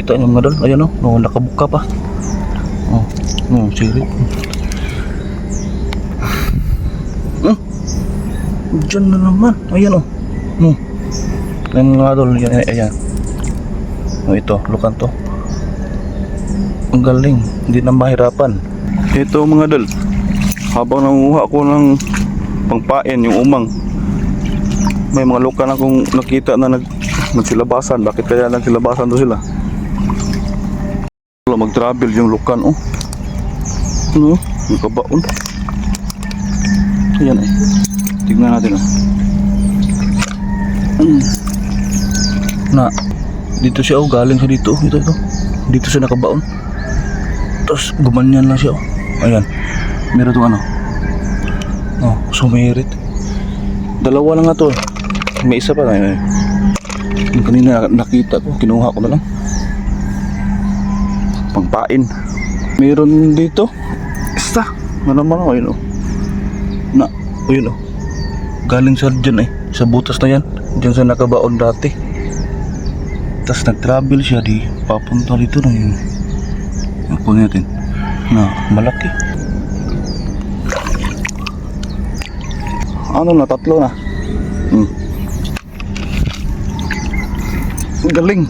Kita niyo mga dol. Ayan oh. No, nakabuka pa. Oh. No, sirit. Hmm. Diyan na naman. Ayan oh. No. Ayan mga. Ayan. ayan. Oh, ito. Lukan to. Ang galing. Hindi na mahirapan. Ito mga dol. Habang nanguha ko ng pangpain yung umang. May mga lukan akong nakita na nag nagsilabasan. Bakit kaya nagsilabasan to sila? Wala mag-travel yung lukan oh. Ano? Yung kabaon. Ayan eh. Tignan natin oh. Na, dito siya oh, galing siya dito. Ito, ito. Dito siya nakabaon. Tapos gumanyan lang siya oh. Ayan. Meron itong ano. Oh, sumirit. Dalawa lang nga to. May isa pa. Ay, ay. Yung kanina nakita ko, kinuha ko na lang. Pangpain. Meron dito. Isa. Ano naman ako, yun oh. Na, oh yun oh. Galing sa dyan eh. Sa butas na yan. Diyan sa nakabaon dati. Tapos nag-travel siya di papunta dito na yun. Ako natin. Na, malaki. Ano na, tatlo na. Hmm. Galing.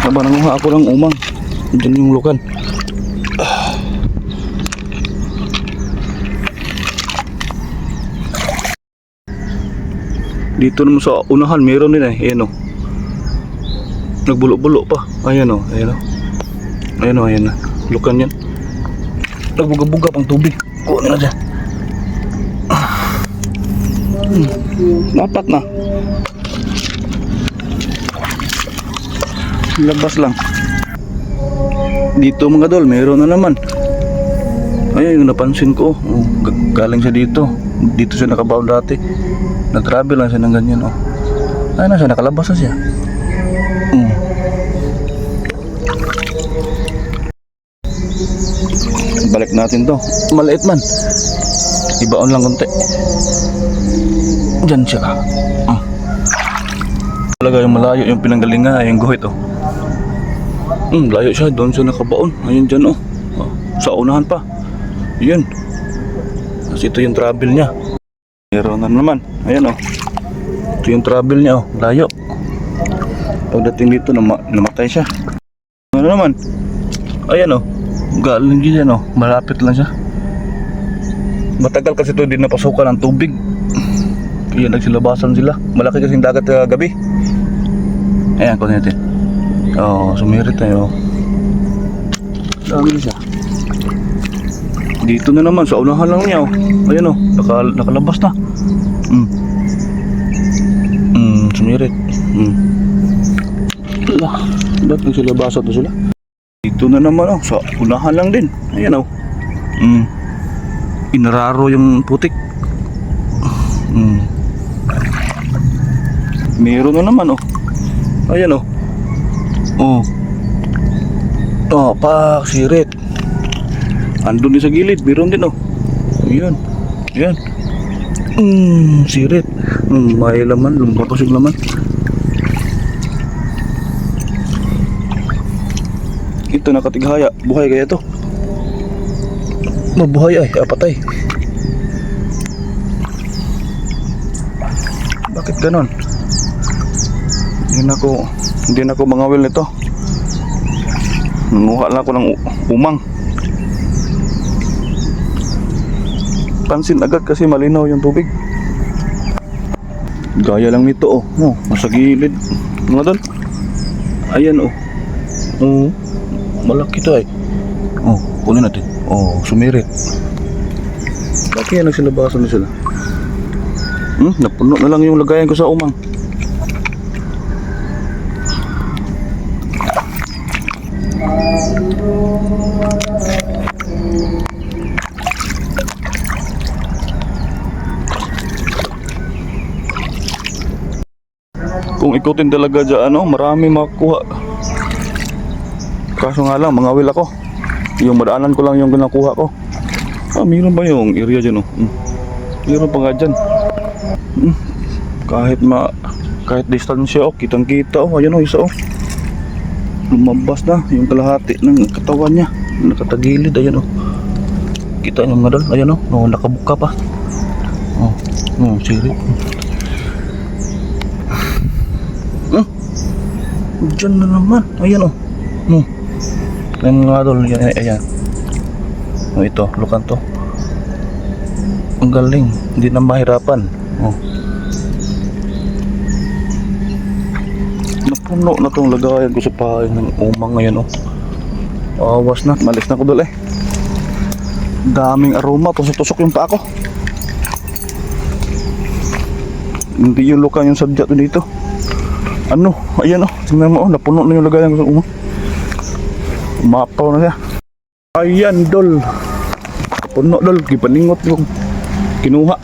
Habang nanguha ako ng umang. Diyan yung lukan. Dito naman sa unahan, meron din eh. Ayan o. Nagbulo-bulo pa. Ayan o, ayan o. Ayan o, ayan na. Lukan yan. Nagbuga-buga pang tubig. Kuha na dyan. Hmm. Dapat na. Labas lang. Dito mga dol, meron na naman. Ayun, yung napansin ko. Oh, galing siya dito. Dito siya nakabaon dati. Nag-travel lang siya ng ganyan. Oh. Ayun na siya, nakalabas na siya. Mm. Balik natin to. Maliit man. Ibaon lang konti. Diyan siya. Ah. Talaga yung malayo yung pinanggalingan ay yung guhit oh. Hmm, layo siya. Doon siya nakabaon. Ayun dyan oh. oh. Sa unahan pa. Yun. Kasi ito yung travel niya. Meron na naman. Ayan oh. Ito yung travel niya oh. Layo. Pagdating dito, nama namatay siya. Ano naman? Ayan oh. Galing dyan oh. Malapit lang siya. Matagal kasi ito hindi napasukan ng tubig. Kaya nagsilabasan sila. Malaki kasing dagat uh, gabi. Ayan, kunin natin. Oo, oh, sumirit tayo. Dami na siya. Dito na naman, sa unahan lang niya. Oh. Ayan oh, naka, nakalabas na. Mm. Mm, sumirit. Mm. Ala, ba't nagsilabasan to sila? Dito na naman oh, sa unahan lang din. Ayan oh. Mm. Inararo yung putik. Mm. Meron na naman oh. Ayan oh. Oh. Oh, pak, sirit. Andun din sa gilid, meron din oh. Ayan. Ayan. Hmm, sirit. Hmm, may laman, lumabas yung laman. Ito nakatighaya, buhay kaya to. Mabuhay ay, apatay. Bakit ganon? Hindi na ako, hindi na ako mangawil nito. Nanguha lang ako ng umang. Pansin agad kasi malinaw yung tubig. Gaya lang nito oh. No, nasa gilid. Mga doon. Ayan oh. Oo. malaki to ay. Oh, kunin natin. Oh, sumirit. Bakit yan nagsilabasan na sila? Hmm, napuno na lang yung lagayan ko sa umang. Kung ikutin talaga dyan, ano, marami makuha. Kaso nga lang, mangawil ako. Yung madaanan ko lang yung nakuha ko. Ah, mayroon ba yung area dyan, oh? Hmm. Mayroon pa nga dyan. Hmm. Kahit ma... Kahit distansya, oh, kitang kita, oh. Ayan, oh, isa, oh. Lumabas na yung kalahati ng katawan niya. Nakatagilid, ayan oh. Kita niyo mga dol, ayan oh, no, nakabuka pa. Oh, oh, siri. Hmm. Diyan na naman, ayan oh. Hmm. Ayan mga dol, ayan, ayan. Oh, ito, lukan to. Ang galing, hindi na mahirapan. Oh. Napuno na tong lagayan ko sa pahay ng umang ngayon oh. Awas na, malis na ko dul eh. Daming aroma, tusok-tusok yung paa ko. Hindi yung luka yung sadya to dito. Ano, ayan oh, tingnan mo oh, napuno na yung lagayan ko sa umang. Umapaw na siya. Ayan dol. Puno dol, gipaningot yung kinuha.